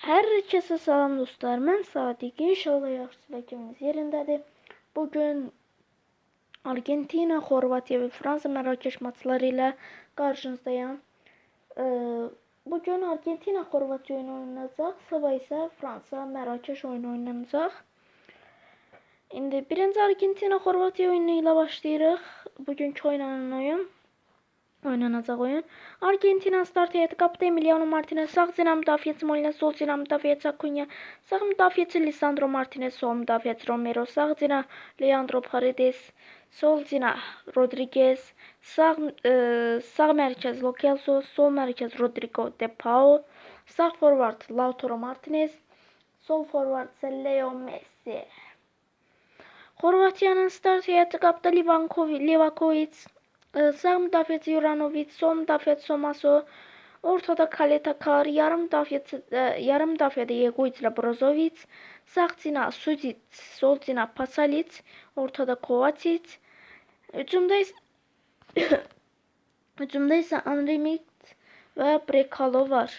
Herkese selam dostlar. Ben Sadık. İnşallah yaxşılığınız yerindədir. Bugün Argentina, Xorvatiya ve Fransa Merakeş maçları ile karşınızdayım. Ee, bugün Argentina, Xorvatiya oyunu oynanacaq. Sabah isə Fransa, Merakeş oyunu oynanacaq. İndi birinci Argentina, Xorvatiya oyunu ilə başlayırıq. Bugünkü oynanan oyun ანანაწაღვიან არგენტინას სტარტიეთ კაპტეინ მილიანო მარტინეს საგზინა მდაფიაც მოლინა სულზინა მდაფიაც აქვინია. საგ მდაფიაც ლისანდრო მარტინეს სულ მდაფიაც რომერო საგზინა ლეანდრო ფარედეს სულზინა როდრიგეს საგ საგ მარჩეს ლოკელსო სულ მარჩეს როდრიგო დე პაო საგ ფორვარდ ლაუთორო მარტინეს სულ ფორვარდზე ლეო მესი ხორვატიანას სტარტიეთ კაპტეინი ვანკოვი ლევაკოვიც ee, Sağ müdafiəçi Juranovic, sol müdafiəçi Somaso, ortada Kaleta Kar, yarım müdafiəçi e, yarım müdafiədə Yegovic ilə Brozovic, sağ cinah Sudic, sol cinah Pasalic, ortada Kovacic. Hücumda isə hücumda isə Anremit və Brekalo var.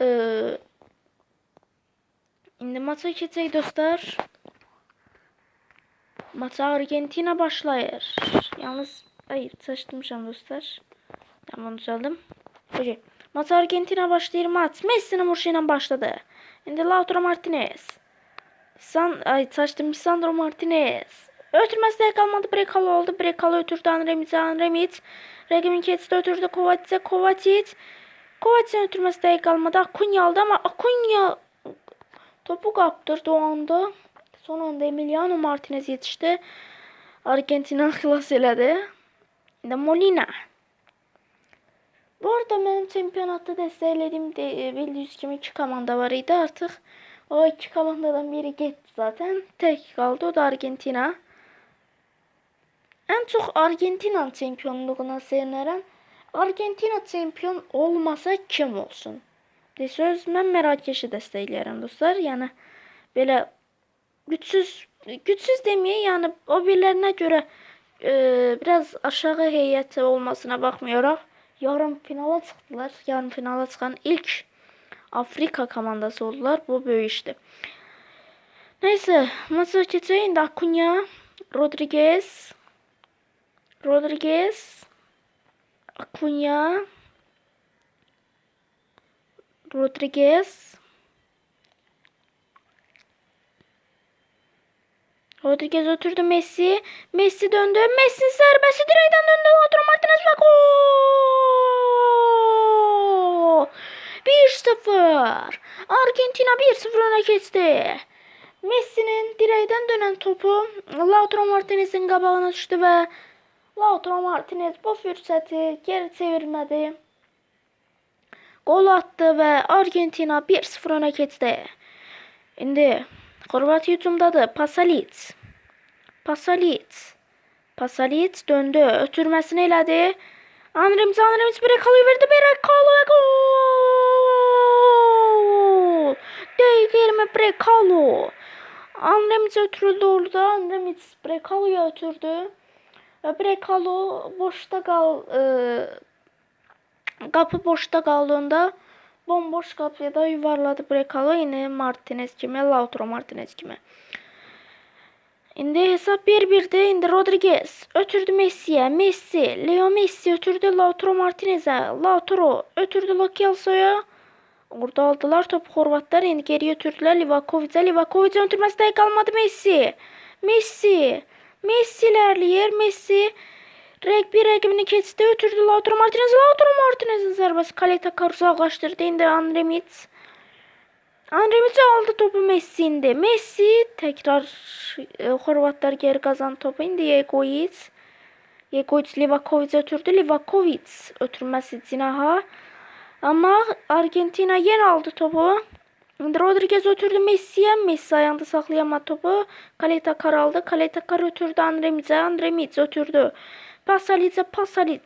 Ee, indi maça keçək dostlar. Maça Argentina başlayır. Yalnız ay saçtırmışam dostlar. Tamam düzeldim. Okey. Maça Argentina başlayır maç. Messi'nin vuruşuyla başladı. Şimdi Lautaro Martinez. San ay saçtım Sandro Martinez. Ötürmesi kalmadı. Brekalo oldu. Brekalo ötürdü Anremic'e. Anremic. Regimin Kets'te ötürdü Kovacic'e. Kovacic. Kovacic'in ötürmesi de kalmadı. Akunya aldı ama Akunya topu kaptırdı o anda. Son anda Emiliano Martinez yetişti. Argentina xilas elədi. İndi Molina. Bu arada mənim çempionatda dəstəklədiyim de, e, bildiyiniz kimi iki komanda var idi. Artıq o iki komandadan biri getdi zaten. Tek kaldı o da Argentina. En çok Argentina çempionluğuna sevinirəm. Argentina çempion olmasa kim olsun? De söz mən Mərakeşi dəstəkləyirəm dostlar. Yəni belə güçsüz güçsüz demeye yani o birilerine göre e, biraz aşağı heyeti olmasına bakmıyorum. Yarım finala çıktılar. Yarım finala çıkan ilk Afrika komandası oldular. Bu böyle işte. Neyse maça geçeyim de Acuna, Rodriguez, Rodriguez, Acuna, Rodriguez, Rodriguez oturdu Messi. Messi döndü. Messi serbesti direkten döndü. Lautaro Martinez ve gol. 1-0. Argentina 1-0 öne geçti. Messi'nin direğden dönen topu Lautaro Martinez'in qabağına düştü ve Lautaro Martinez bu fürsəti geri çevirmədi. Gol attı ve Argentina 1-0 öne geçti. İndi Xorvatiya hücumdadır. Pasalic. Pasalic. Pasalic döndü. Ötürməsini elədi. Anremic, Anremic Brekalo'yu verdi. Brekalo ve gol. Değdirme Brekalo. Anremic ötürüldü orada. Anremic Brekalo'ya ötürdü. Brekalo boşta kal... E, kapı boşta kaldığında bomboş kapıya yuvarladı Brekalo yine Martinez kimi, Lautaro Martinez kimi. İndi hesap 1-1'de indi Rodriguez ötürdü Messi'ye. Messi, Leo Messi ötürdü Lautaro Martinez'e. Lautaro ötürdü Lo Celso'ya. Orada aldılar topu Horvatlar. Indi geri götürdüler Livakovic'e. Livakovic'e ötürmesi de kalmadı Messi. Messi. Messi ilerliyor. Messi. Rugby rəqibini keçdi, ötürdü Lautaro Martinez. Lautaro Martinez'in zərbəsi Kaleta uzaqlaşdırdı. İndi Anremic. Anremic aldı topu Messi indi. Messi tekrar e, Xorvatlar geri kazandı topu. İndi Yegovic. Yegovic Livakovic ötürdü. Livakovic ötürməsi cinaha. Ama Argentina yen aldı topu. İndi Rodriguez ötürdü Messi'ye. Messi ayağında saklayamadı topu. Kaleta Kar aldı. Kaleta Kar ötürdü Anremic'e. Anremic ötürdü. Pasalic, Pasalic.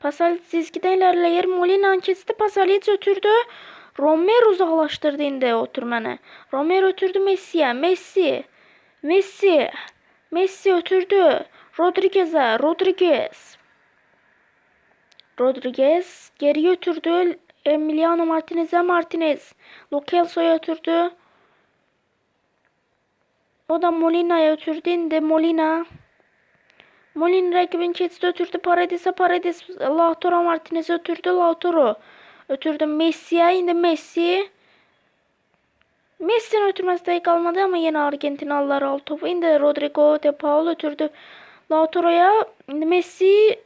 Pasalic çizgide ilerleyir. Molina kesti. Pasalic ötürdü. Romero uzaklaştırdı indi oturmanı. Romero ötürdü Messi'ye. Messi. Messi. Messi ötürdü. Rodriguez'e. Rodriguez. Rodriguez geri götürdü. Emiliano Martinez'e Martinez. Lo Celso'ya götürdü. O da Molina'ya götürdü. Indi Molina. Molina rakibini keçdi ötürdü Paredes'e Paredes Lautaro Martinez'e ötürdü Lautaro. Ötürdü Messi'ye indi Messi. Messi'nin ötürmesi de kalmadı ama yine Argentinalılar aldı topu. İndi Rodrigo De Paul ötürdü Lautaro'ya. Messi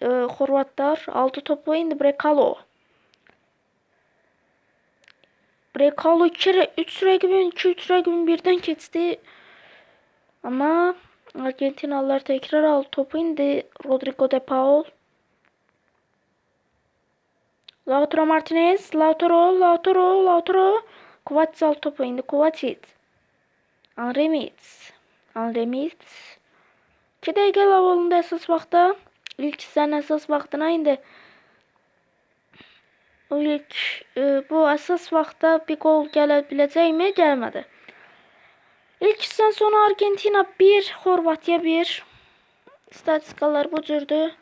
e, Horvatlar aldı topu. İndi Brekalo. Brekalo 2 3 rakibin 2 3 rakibin birden keçti. Ama Argentinalılar tekrar aldı topu. İndi Rodrigo De Paul. Lautaro Martinez, Lautaro, Lautaro, Lautaro. Kovacic aldı topu indi. Kovacic. Anremits. Anremits. 2 dəqiqə lavolunda əsas vaxtda. İlk hissənin əsas vaxtına indi. İlk e, bu əsas vaxtda bir gol gələ biləcəkmi? Gəlmədi. İlk hissədən sonra Argentina 1, Xorvatiya 1. Statistikalar bu cürdür.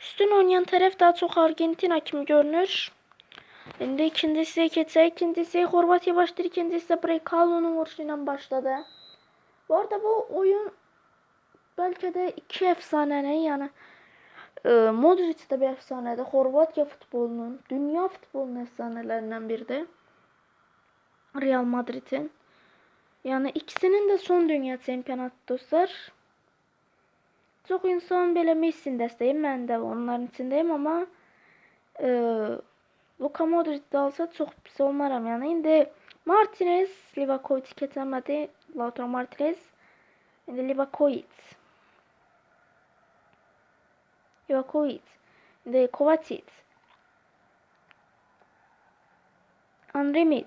Üstün oynayan tərəf daha çox Argentina kimi görünür. İndi ikincisi keçək. İkincisi Xorvatiya başlayır. İkincisi Brekalo'nun vuruşu ilə başladı. Bu arada bu oyun belki de iki efsanenin yani e, Modric de bir efsanede. Horvatya futbolunun, dünya futbolunun efsanelerinden biri de Real Madrid'in. Yani ikisinin de son dünya çempionatı dostlar. Çok insan böyle Messi'nin desteğim ben de onların içindeyim ama e, Luka Modric de alsa çok pis olmaram yani. Indi Martinez, Livakovic keçəmədi. Lautaro Martinez. İndi Livakovic. Livakovic. İndi Kovacic. Andremic.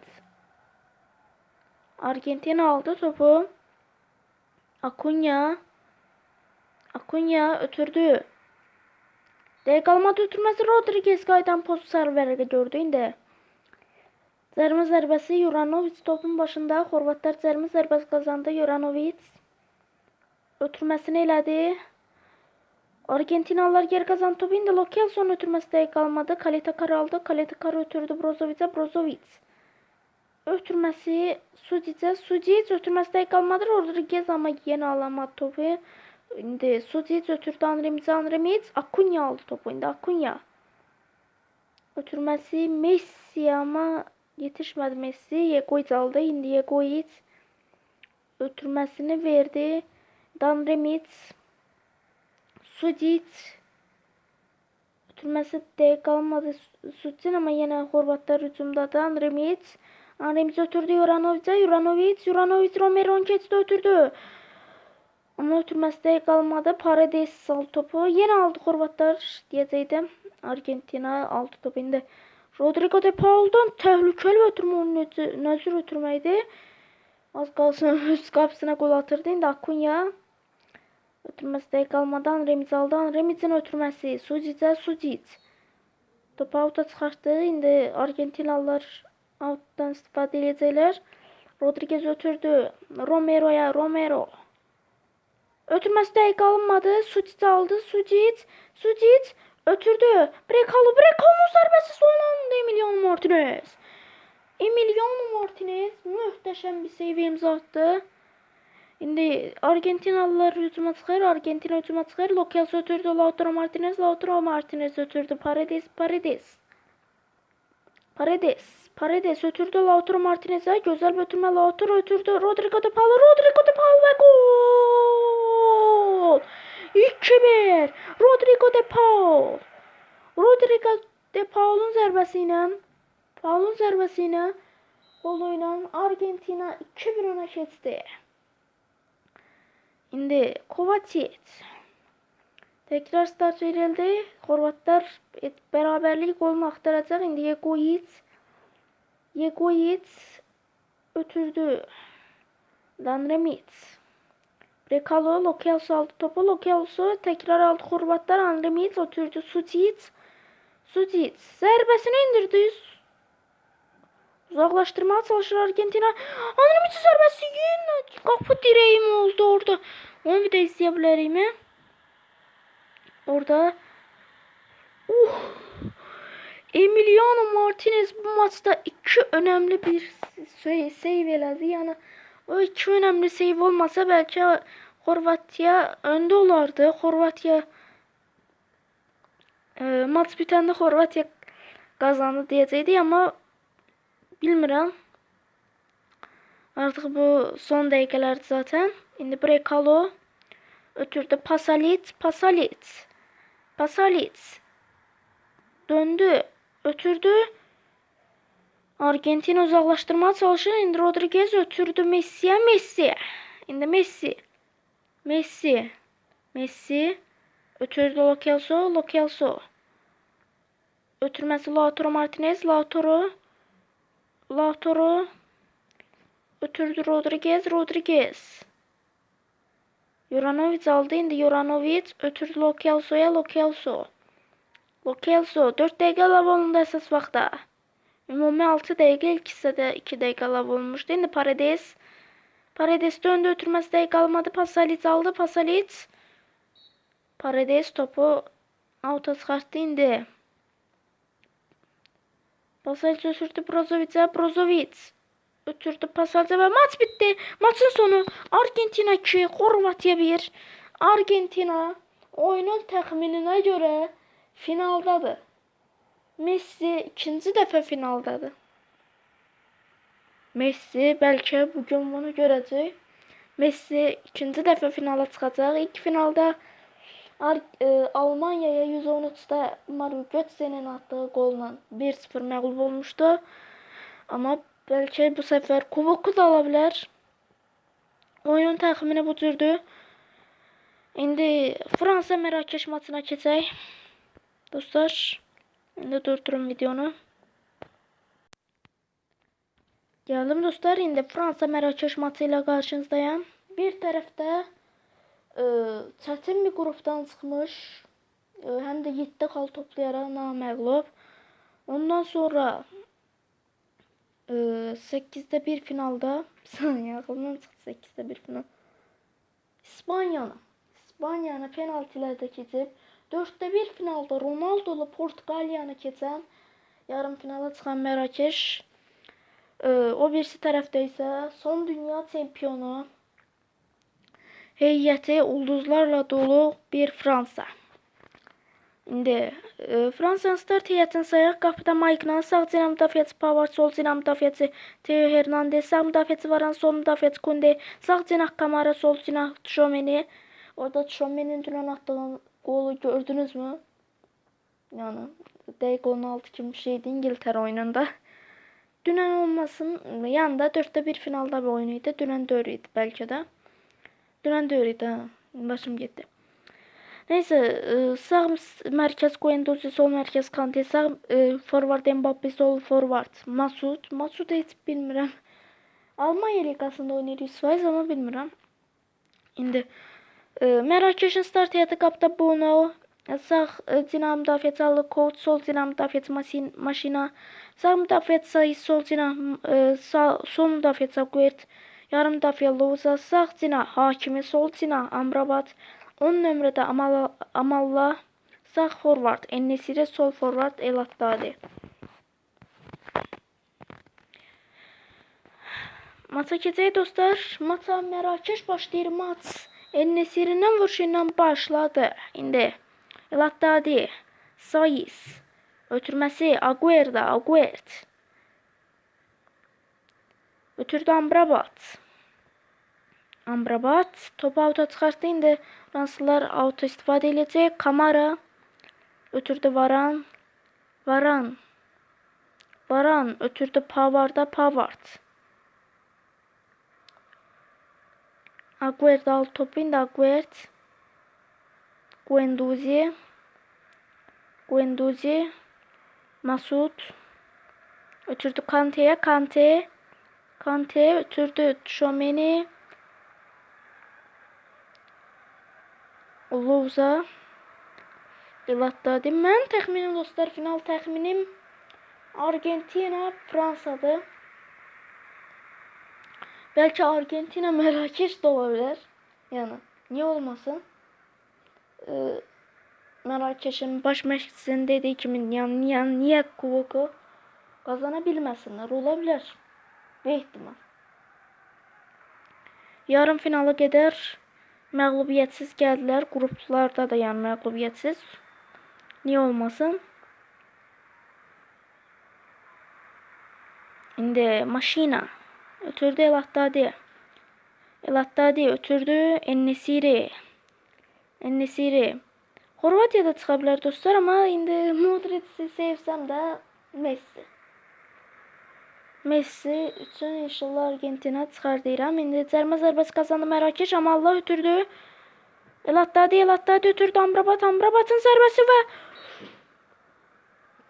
Argentina aldı topu. Acuna. Acuna ötürdü. Dekalma tutulması Rodriguez qaydan post serverdə gördü indi. Zərmə zərbəsi Juranovic topun başında. Xorvatlar zərmə zərbəsi kazandı. Juranovic ötürməsini elədi. Argentinalılar geri kazandı topu indi. Lo Celso'nun ötürməsi də qalmadı. Kaletakar aldı. Kaletakar ötürdü Brozovic'e. Brozovic ötürməsi Sudic'e. Sudic ötürməsi də qalmadı. Rodriguez ama yeni alamadı topu. İndi Sudic ötürdü Anremic'e. Anremic Acuna aldı topu indi. Acuna. Ötürməsi Messi ama yetişmedi Messi. Yegoic aldı. İndi Yegoic ötürməsini verdi. Danremic Sudic ötürməsi de kalmadı Sudic'in ama yine Horvatlar hücumdadır. Anremic Anremic ötürdü Juranovic'e. Juranovic Juranovic Romero'nun keçdi ötürdü. Ama ötürməsi de kalmadı. Paredes saldı topu. Yine aldı Horvatlar diyecektim. Argentina aldı topu indi. Rodrigo de Paul'dan tehlikeli ötürmə onun nəcür ötürməydi. Az qalsın öz qapısına gol atırdı. İndi Acuna ötürməsi de kalmadan Remiz aldı. Remiz'in ötürməsi Sudic'e Sudic. Topu avuta çıxartdı. İndi Argentinalılar outdan istifadə edəcəklər. Rodriguez ötürdü. Romero'ya Romero. Ötürməsi dəqiq alınmadı. Sucic aldı. Sucic. Sucic ötürdü. Brekalo. Brekalo zərbəsi son anda Emiliano Martinez. Emiliano Martinez möhtəşəm bir save imza attı. İndi Argentinalılar hücuma çıxır. Argentina hücuma çıxır. Lokels ötürdü. Lautaro Martinez. Lautaro Martinez ötürdü. Paredes. Paredes. Paredes. Paredes ötürdü Lautaro Martinez'e. Güzel götürme Lautaro ötürdü. Rodrigo de Paul. Rodrigo de Paul ve gol. 2-1. Rodrigo de Paul. Rodrigo de Paul'un zərbəsiylə Paul'un zərbəsiylə goluyla Argentina 2-1 öne keçdi. İndi Kovacic. Tekrar start verildi. Horvatlar beraberlik golünü aktaracak. İndi Yegoic. Yegoic ötürdü. Danremic. Brekalo Lokelso aldı topu. Lokelso tekrar aldı Horvatlar. Andremic ötürdü. Sucic. Sucic. Zərbəsini indirdi. Uzaklaştırmaya çalışır Argentina. Andremic zərbəsi yine kapı direğim oldu orada. Onu bir de izleyebilirim? Orada uh Emiliano Martinez bu maçta iki önemli bir save elədi. Yəni o iki önemli save olmasa belki Horvatiya önde olardı. Horvatiya e, maç bitəndə Horvatiya qazandı deyəcəkdik, amma bilmirəm. Artıq bu son dəqiqələrdir zaten. İndi Brekalo ötürdü Pasalic, Pasalic. Pasalic. Döndü. Ötürdü. Argentina uzaklaştırmaya çalışır. İndi Rodriguez ötürdü Messi'ye. Messi. İndi Messi. Messi. Messi. Ötürdü Lo Celso. Lo Celso. Ötürmesi Lautaro Martinez. Lautaro. Lautaro. Ötürdü Rodriguez. Rodriguez. Juranovic aldı. İndi Juranovic. Ötürdü Lo Celso'ya. Lo Celso. Lo Celso. 4 dəqiqə ləv olundu əsas vaxtda. Ümumi 6 dəqiqə, ilk hissədə 2 dəqiqə ləv olunmuşdu. İndi Paredes. Paredes döndü, ötürməsi dəqiqə almadı. Pasalic aldı. Pasalic. Paredes topu auta çıxartdı indi. Pasalic ötürdü Brozovic'e. Brozovic. Ötürdü Pasalic'e ve maç bitti. Maçın sonu Argentina 2, Horvatiya 1. Argentina oyunun təxmininə görə finaldadır. Messi ikinci dəfə finaldadır. Messi bəlkə bu gün bunu görəcək. Messi ikinci dəfə finala çıxacaq. İlk finalda e, Almanyaya 113-də Mario Götze'nin attığı golla 1-0 məğlub olmuşdu. Amma bəlkə bu səfər kuboku da ala bilər. Oyun təxmini bu cürdür. İndi Fransa Mərakeş maçına keçək. Dostlar, indi durdurun videonu. Geldim dostlar, indi Fransa Mərakeş maçı ilə qarşınızdayım. Bir tərəfdə çətin bir qrupdan çıxmış, e, həm də 7 xal toplayaraq naməğlub. Ondan sonra e, 8-də 1 finalda, saniyə ağlımdan çıxdı 8-də 1 final. İspaniyanı, İspaniyanı penaltilərdə keçib, 4-də 1 finalda Ronaldo-lu Portuqaliyanı keçən yarım finala çıxan Mərakeş e, o birisi tərəfdə isə son dünya çempionu heyəti ulduzlarla dolu bir Fransa. İndi e, Fransanın start heyətini sayaq. Qapıda Maiknan, sağ cinah müdafiəçi Pavard, sol cinah müdafiəçi Theo Hernandez, sağ müdafiəçi Varan, sol müdafiəçi Kunde, sağ cinah Kamara, sol cinah Tchouameni. Orada Tchouameni'nin dünən attığı golu gördünüzmü? Yani dəqiq 16 kimi bir şeydi İngiltərə oyununda. Dünən olmasın, yanında 4'te 1 finalda bir oyunuydu. Dünən 4 idi belki de. Dünən 4 idi ha. Başım gitti. Neyse e, sağ merkez Guendouzi, sol merkez Kante, sağ e, forward Mbappe, sol forward Masud. Masud hiç bilmirəm. Almanya liqasında oynayır 100% ama bilmirəm. İndi e, Mərakeşin start heyəti qapda Bono, sağ e, cinah müdafiəçi Ali Koç, sol cinah müdafiəçi Masin, Maşina, sağ müdafiəçi sol cinah e, sağ, sol müdafiəçi yarım müdafiə Louza, sağ cinah Hakimi, sol cinah Amrabat, 10 nömrədə Amal Amalla, sağ forward Ennesiri, sol forward El Haddadi. Maça keçək dostlar. Maça Mərakeş başlayır maç. Ennesirindən vuruşu ilə başladı. İndi El Haddadi, Sayis, ötürməsi Aguerda, Aguert. Ötürdü Amrabat. Amrabat topu auto çıxartdı. İndi Fransızlar auto istifadə edəcək. Kamara ötürdü Varan. Varan. Varan ötürdü Pavard'a Pavard. Aguerd aldı topu. İndi Aguerd. Guendouzi. Guendouzi. Masud. Ötürdü Kante'ye. Kante. Kante ötürdü Tchouameni. Louza. Elatdadı. Mən təxminim dostlar final təxminim Argentina Fransa'dır. Belki Argentina Merakeş de olabilir. Yani niye olmasın? Ee, Merakeş'in baş meşqçisinin dediği kimi yani, yani niye kuboku kazanabilmesinler olabilir. Bir ihtimal. Yarım finala qədər məğlubiyyətsiz gəldilər. Qruplarda da yəni məğlubiyyətsiz. Niyə olmasın? İndi maşina ötürdü El Haddadi. El Haddadi ötürdü Ennesiri. Ennesiri. Horvatiyada çıxa bilər dostlar, amma indi Modric-i sevsəm də Messi. Messi üçün inşallah Argentina çıxar deyirəm. İndi cərmə zərbəsi qazandı Mərakeş, amma Allah ötürdü. El Haddadi, El Haddadi ötürdü Amrabat, Amrabatın zərbəsi və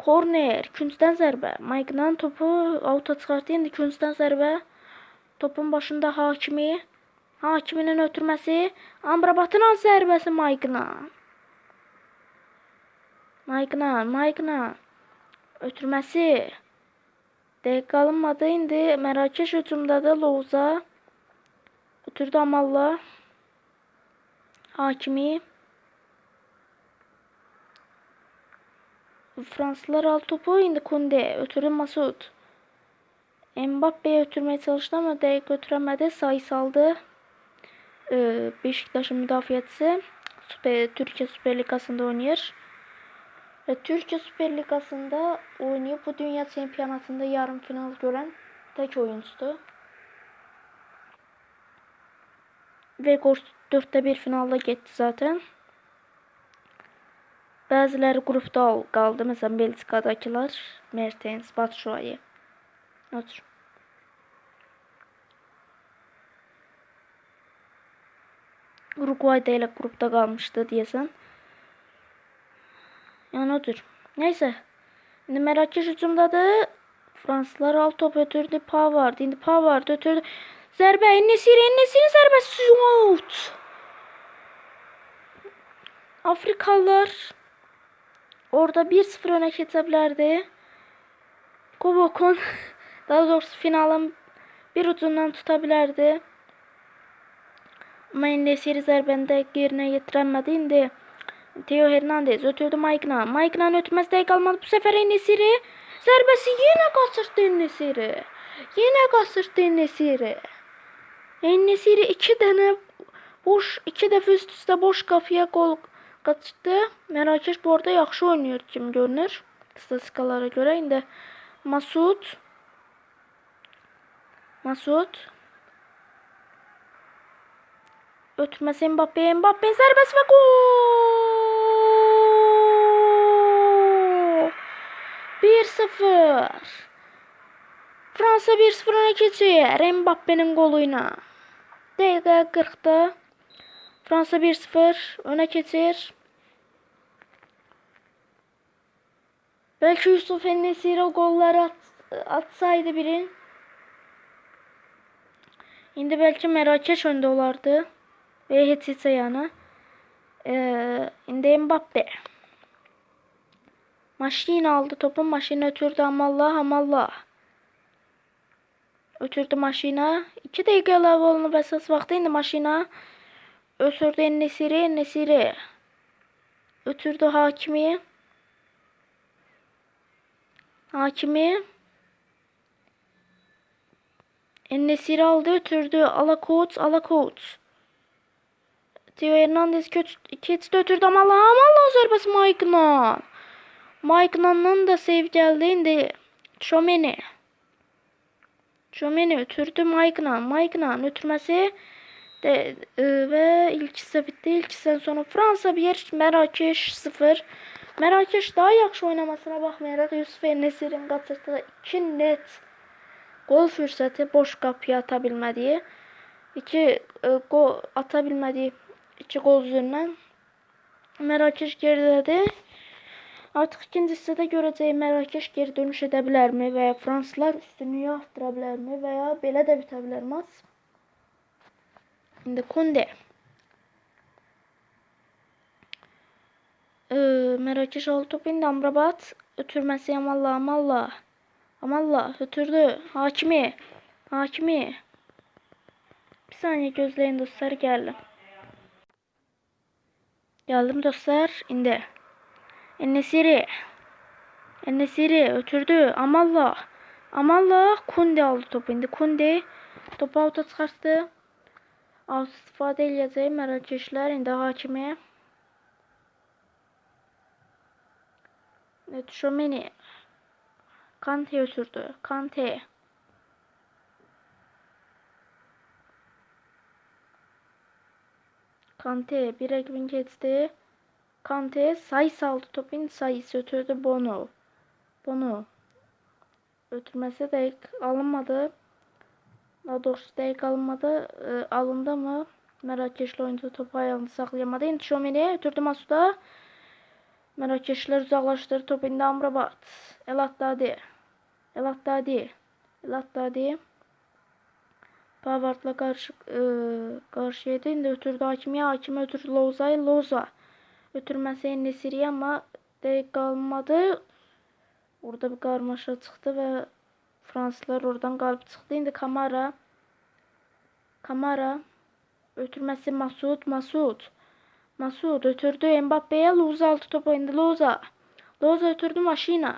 Korner, küncdən zərbə. Mayknan topu avuta çıxartdı. İndi küncdən zərbə. Topun başında Hakimi. Hakiminin ötürməsi. Amrabatın az zərbəsi. Mayknan, Mayknan. Ötürməsi. Dəqiqə alınmadı. İndi Mərakeş hücumdadır. Louza. Ötürdü Amalla. Hakimi. Fransızlar al topu. İndi Kunde. Ötürü Masud. Mbappe'ye ötürmeye çalıştı ama direkt götüremedi. Sayı saldı. Ee, Beşiktaş'ın müdafiyatçısı. Süper, Türkiye Süper Ligası'nda oynuyor. Ve Türkiye Süper Ligası'nda oynuyor. Bu dünya şampiyonatında yarım final gören tek oyuncudu. Ve 4'te bir finalda gitti zaten. Bəziləri qrupda qaldı. Məsələn, Belçikadakılar, Mertens, Batshuayi. Otur. Uruguay da elə qrupda qalmışdı deyəsən. Yəni odur. Neysə. İndi Mərakeş hücumdadır. Fransızlar al top ötürdü. Pavard. İndi Pavard ötürdü. Zərbə. Enesiri. Enesiri zərbəsi. Out. Afrikalılar orada 1-0 öne geçebilirdi. Kobokon daha doğrusu finalın bir ucundan tutabilirdi. Ama Enesiri zərbəni yerine getiremedi. İndi Theo Hernandez ötürdü Mike'na. Mike'na ötmez de kalmadı. Bu sefer Enesiri zərbəsi yine kaçırdı Enesiri. Yine kaçırdı Enesiri. Enesiri iki tane boş iki dəfə üst üste boş qapıya gol qaçdı. Mərakeş bu arada yaxşı oynayır kimi görünür. Statistikalara görə indi Masud Masud Ötməsi Mbappe, Mbappe zərbəsi və gol! 1-0 Fransa 1-0 öne keçir Mbappe'nin goluyla. Dəqiqə 40'da Fransa 1-0 öne keçir. Belki Yusuf Enesiri o golları at, atsaydı biri. İndi belki Merakeş önde olardı. Ve heç yani. Ee, Mbappe. Maşin aldı topu. Maşin ötürdü amallah amallah. Ötürdü maşina. 2 dəqiqə əlavə olunub əsas vaxtı indi maşina. Ötürdü Enesiri, Nesiri. Ötürdü Hakimi. Hakimi. Enesiri aldı, ötürdü. Alakout, Alakout. Theo Hernandez keçdi, ötürdü ama Allah, Allah zərbəsi Mike'la. Mike'la da save gəldi indi. Chomeni. Chomeni ötürdü Mike'la. Mike'la ötürməsi de, e, ve ilk hisse bitti. İlk hisseden sonra Fransa 1, Merakeş 0. Merakeş daha yaxşı oynamasına baxmayaraq Yusuf Enesir'in qaçırdığı 2 net gol fürsəti boş qapıya ata bilmədiyi, 2 e, gol ata 2 gol üzerinden Merakeş geridədir. Artıq ikinci hissədə görəcəyik Merakeş geri dönüş edə bilərmi və ya Fransızlar üstünlüyü arttıra bilərmi və ya belə də bitə bilər maç. İndi Kunde. Ee, Merakeş aldı topu indi Amrabat. Ötürmesi Amalla Amalla. Amalla ötürdü. Hakimi. Hakimi. Bir saniye gözleyin dostlar geldim. Geldim dostlar. indi. Enesiri. Enesiri ötürdü. Amallah. Amallah. Kunde aldı topu. İndi Kunde topu avuta çıkarttı. Out istifade edeceği Merakeşler. İndi hakimi. Şomeni. Kante ötürdü. Kante. Kante bir ekibin geçti. Kante sayıs aldı topun sayısı ötürdü Bono. Bono. Ötürmesi de alınmadı. Daha doğrusu denk alınmadı. Ee, alındı mı? Merakeşli oyuncu topu ayağını saklayamadı. İndi Şomeni ötürdü Masuda. Merakeşler uzaklaştırdı topu indi Amrabat. El Haddadi. El Haddadi. El Haddadi. Pavard'la karşı e, karşıydı. İndi ötürdü hakimiye. Hakime ötürdü Loza'yı. Loza. Ötürmesi Nesiri ama denk kalmadı. Orada bir karmaşa çıktı ve Fransızlar oradan galip çıktı. İndi Kamara. Kamara. Ötürmesi Masud. Masud. Masud ötürdü Mbappe'ye. Loza altı topu indi Loza. Loza ötürdü Maşina.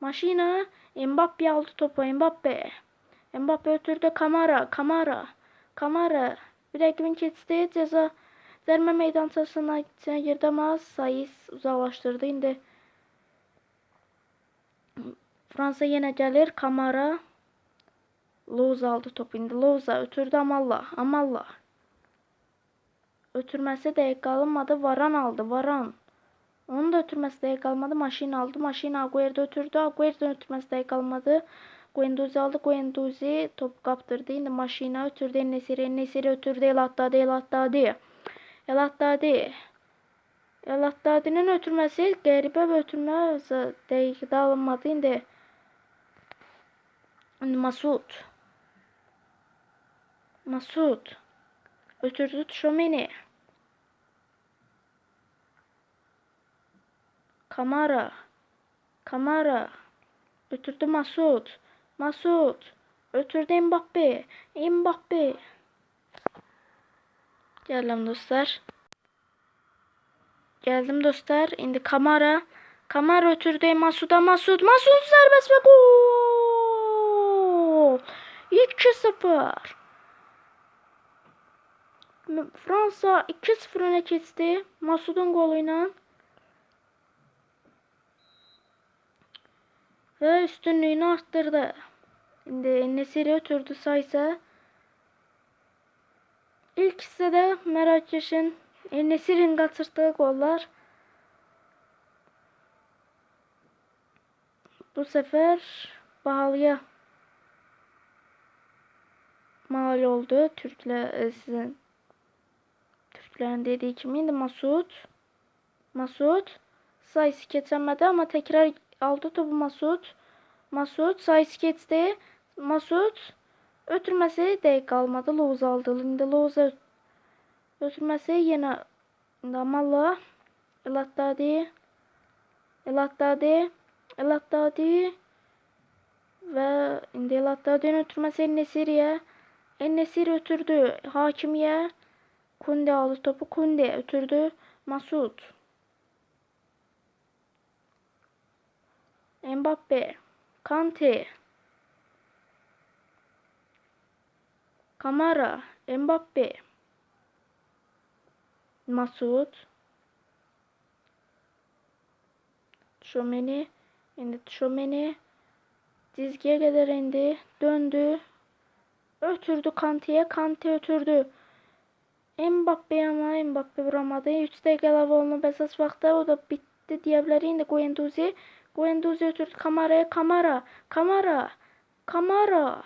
Maşina. Mbappe aldı topu Mbappe. Mbappe ötürdü Kamara. Kamara. Kamara. Ekibin keçti. Ceza zərmə meydançasına içine girdi ama Sayis uzaklaştırdı. İndi Fransa yine gelir. Kamara. Loza aldı topu. İndi Loza ötürdü Amalla. Amalla. Ötürmesi de kalmadı. Varan aldı. Varan. Onun da ötürmesi de kalmadı. Maşin aldı. Maşin Agüero'da ötürdü. Agüero'da ötürmesi de kalmadı. Guendouzi aldı. Guendouzi top kaptırdı. İndi maşina ötürdü. Enesiri. Enesiri ötürdü. El Haddadi. El Haddadi. El Haddadi. El Haddadi'nin ötürmesi qəribə bir ötürmə dəqiqdə alınmadı. İndi İndi Masud. Masud. Ötürdü Tchouameni. Kamara. Kamara. Ötürdü Masud. Masud. Ötürdü Mbappe. Mbappe. Geldim dostlar. Geldim dostlar. İndi Kamara. Kamara ötürdü Masud'a. Masud. Masud serbest ve gol. 2-0. Fransa 2-0 öne geçti. Masud'un goluyla. Ve üstünlüğünü arttırdı. Şimdi Nesiri ötürdü saysa. İlk hissede Merakeş'in Nesir'in kaçırdığı goller. Bu sefer pahalıya mal oldu. Türkler e, sizin Türklerin dediği kimiydi? Masud. Masud sayısı geçemedi ama tekrar aldı topu Masud. Masud sayısı geçti. Masud ötürmesi de kalmadı. Loz aldı. İndi Loza ötürmesi yine Damalla El Haddadi El Haddadi El Haddadi ve indi El Haddadi'nin ötürmesi El Nesiri'ye El Nesir ötürdü hakimiye Kunde aldı topu Kunde ötürdü Masud Mbappe Kante. Kamara Mbappe. Masud Şomeni indi Şomeni dizgiye kadar indi döndü. Ötürdü Kante'ye Kante ötürdü. Mbappe ama Mbappe vuramadı. 3 dakika ilave olma esas vakti o da bitti diyebilir indi Guendouzi Guendouzi ötürdü Kamara'ya Kamara Kamara Kamara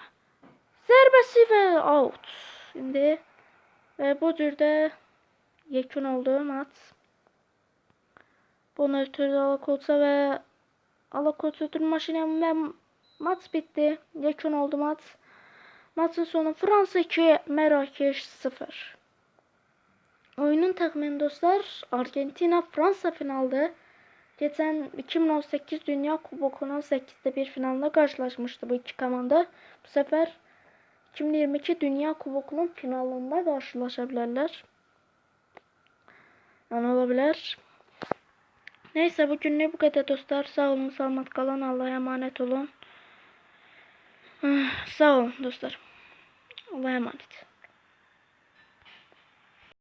Zərbəsi və out. Şimdi ve bu türde yekun oldu maç. Bunu ötürdü Alakoça ve Alakoça ötürdü maşinem ve maç bitti. Yekun oldu maç. Maçın sonu Fransa 2, Merakeş 0. Oyunun takımını dostlar Argentina Fransa finalde. Geçen 2018 Dünya Kuboku'nun 8'de bir finalde karşılaşmıştı bu iki komanda. Bu sefer 2022 Dünya Kuboku'nun finalında karşılaşabilirler. Yani olabilir. Neyse bugünlük bu kadar dostlar. Sağ olun, selamat kalın. Allah'a emanet olun. Ah, Sağ olun dostlar. Allah'a emanet.